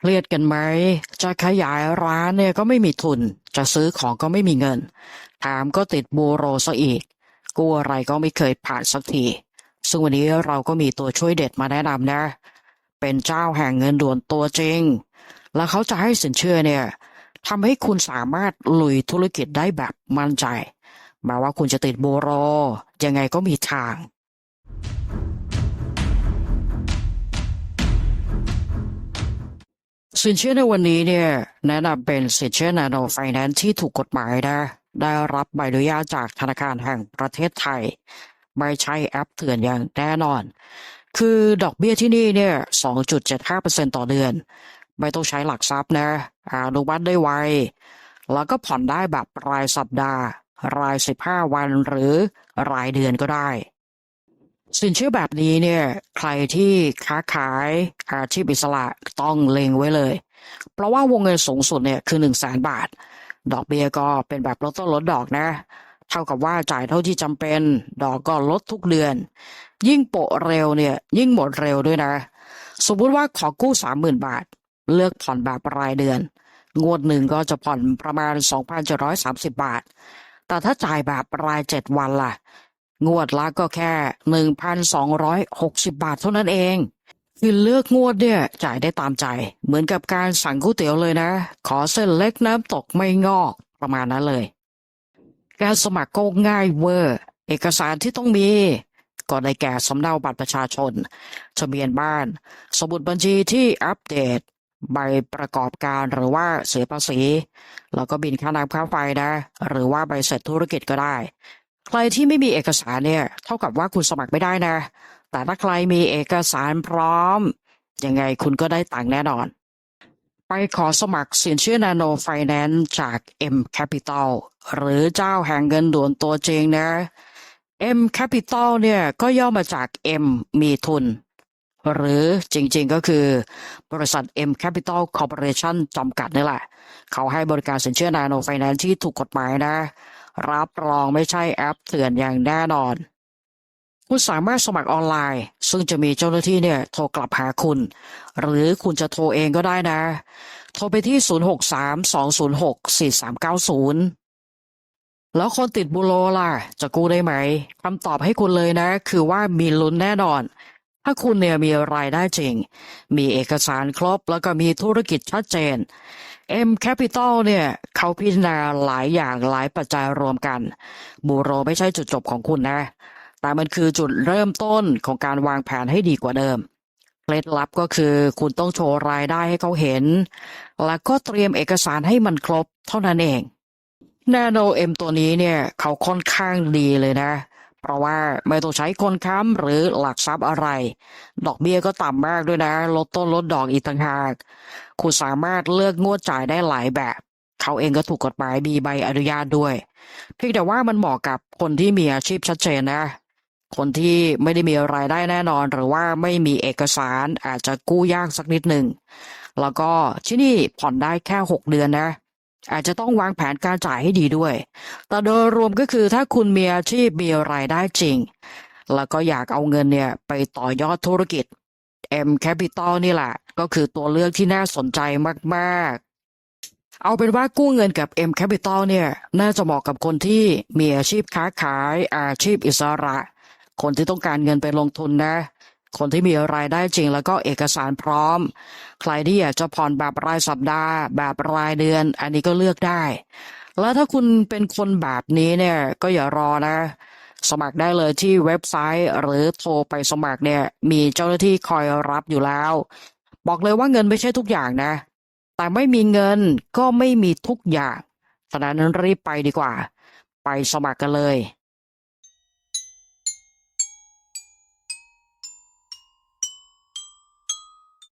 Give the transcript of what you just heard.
เครียดกันไหม จะขยายร้านเนี่ยก็ไม่มีทุน จะซื้อของก็ไม่มีเงินแถมก็ติดบูโรซะอีก กู้อะไรก็ไม่เคยผ่านสักที ซึ่งวันนี้เราก็มีตัวช่วยเด็ดมาแนะนำนะ เป็นเจ้าแห่งเงินด่วนตัวจริง แล้วเขาจะให้สินเชื่อเนี่ยทำให้คุณสามารถลุยธุรกิจได้แบบมั่นใจแม้ว่าคุณจะติดบูโร ยังไงก็มีทาง สินเชื่อในวันนี้เนี่ยแนะนำเป็นสินเชื่อนาโนไฟแนนซ์ที่ถูกกฎหมายนะได้รับใบอนุญาตจากธนาคารแห่งประเทศไทย ไม่ใช่แอปเถื่อนอย่างแน่นอน คือดอกเบี้ยที่นี่เนี่ย 2.75%ต่อเดือน ไม่ต้องใช้หลักทรัพย์นะอนุมัติได้ไว แล้วก็ผ่อนได้แบบรายสัปดาห์ ราย 15 วันหรือรายเดือนก็ได้ สินเชื่อแบบนี้เนี่ยใครที่ค้าขายอาชีพอิสระต้องเล็งไว้เลย เพราะว่าวงเงินสูงสุดเนี่ยคือ1 0 0 0 0แสนบาท ดอกเบี้ยก็เป็นแบบลดต้นลดดอกนะ เท่ากับว่าจ่ายเท่าที่จำเป็น ดอกก็ลดทุกเดือน ยิ่งโปะเร็วเนี่ยยิ่งหมดเร็วด้วยนะ สมมุติว่าขอกู้ 30,000 บาท เลือกผ่อนแบบรายเดือน งวดหนึ่งก็จะผ่อนประมาณ 2,730 บาท แต่ถ้าจ่ายแบบราย 7 วันล่ะ งวดละก็แค่1,260บาทเท่านั้นเอง คือเลือกงวดเนี่ยจ่ายได้ตามใจ เหมือนกับการสั่งก๋วยเตี๋ยวเลยนะ ขอเส้นเล็กน้ำตกไม่งอกประมาณนั้นเลย การสมัครก็ง่ายเวอร์ เอกสารที่ต้องมีก็ได้แก่สำเนาบัตรประชาชน ทะเบียนบ้าน สมุดบัญชีที่อัปเดต ใบประกอบการหรือว่าเสียภาษี แล้วก็บินค่าน้ำค่าไฟนะ หรือว่าใบเสร็จธุรกิจก็ได้ ใครที่ไม่มีเอกสารเนี่ย เท่ากับว่าคุณสมัครไม่ได้นะ แต่ถ้าใครมีเอกสารพร้อม ยังไงคุณก็ได้ตังค์แน่นอน ไปขอสมัครสินเชื่อนาโนไฟแนนซ์จาก M Capital หรือเจ้าแห่งเงินด่วนตัวจริงนะ M Capital เนี่ยก็ย่อมาจาก M มีทุน หรือจริงๆก็คือบริษัท M Capital Corporation จำกัดนี่แหละ เขาให้บริการสินเชื่อนาโนไฟแนนซ์ที่ถูกกฎหมายนะ รับรองไม่ใช่แอปเถื่อนอย่างแน่นอน คุณสามารถสมัครออนไลน์ ซึ่งจะมีเจ้าหน้าที่เนี่ยโทรกลับหาคุณ หรือคุณจะโทรเองก็ได้นะ โทรไปที่ 063-206-4390 แล้วคนติดบุโรล่ะ จะกู้ได้ไหมคำตอบให้คุณเลยนะ คือว่ามีลุ้นแน่นอนถ้าคุณเนี่ยมีรายได้จริง มีเอกสารครบแล้วก็มีธุรกิจชัดเจน M Capital เนี่ย เขาพิจารณาหลายอย่างหลายปัจจัยรวมกัน บูโรไม่ใช่จุดจบของคุณนะ แต่มันคือจุดเริ่มต้นของการวางแผนให้ดีกว่าเดิมเคล็ดลับก็คือคุณต้องโชว์รายได้ให้เขาเห็น แล้วก็เตรียมเอกสารให้มันครบเท่านั้นเอง Nano M ตัวนี้เนี่ย เขาค่อนข้างดีเลยนะ เพราะว่าไม่ต้องใช้คนค้ำหรือหลักทรัพย์อะไร ดอกเบี้ยก็ต่ำมากด้วยนะ ลดต้นลดดอกอีกต่างหาก คุณสามารถเลือกงวดจ่ายได้หลายแบบ เขาเองก็ถูกกฎหมายมีใบอนุญาตด้วย เพียงแต่ว่ามันเหมาะกับคนที่มีอาชีพชัดเจนนะ คนที่ไม่ได้มีรายได้แน่นอน หรือว่าไม่มีเอกสารอาจจะกู้ยากสักนิดหนึ่ง แล้วก็ที่นี่ผ่อนได้แค่ 6 เดือนนะ อาจจะต้องวางแผนการจ่ายให้ดีด้วย แต่โดยรวมก็คือถ้าคุณมีอาชีพมีรายได้จริง แล้วก็อยากเอาเงินเนี่ยไปต่อยอดธุรกิจ M Capital นี่แหละ ก็คือตัวเลือกที่น่าสนใจมากๆ เอาเป็นว่ากู้เงินกับ M Capital เนี่ย น่าจะเหมาะกับคนที่มีอาชีพค้าขายอาชีพอิสระ คนที่ต้องการเงินไปลงทุนนะ คนที่มีรายได้จริงแล้วก็เอกสารพร้อม ใครที่อยากจะผ่อนแบบรายสัปดาห์ แบบรายเดือน อันนี้ก็เลือกได้ แล้วถ้าคุณเป็นคนแบบนี้เนี่ยก็อย่ารอนะ สมัครได้เลยที่เว็บไซต์ หรือโทรไปสมัครเนี่ย มีเจ้าหน้าที่คอยรับอยู่แล้ว บอกเลยว่าเงินไม่ใช่ทุกอย่างนะ แต่ไม่มีเงินก็ไม่มีทุกอย่างฉะนั้นรีบไปดีกว่า ไปสมัครกันเลย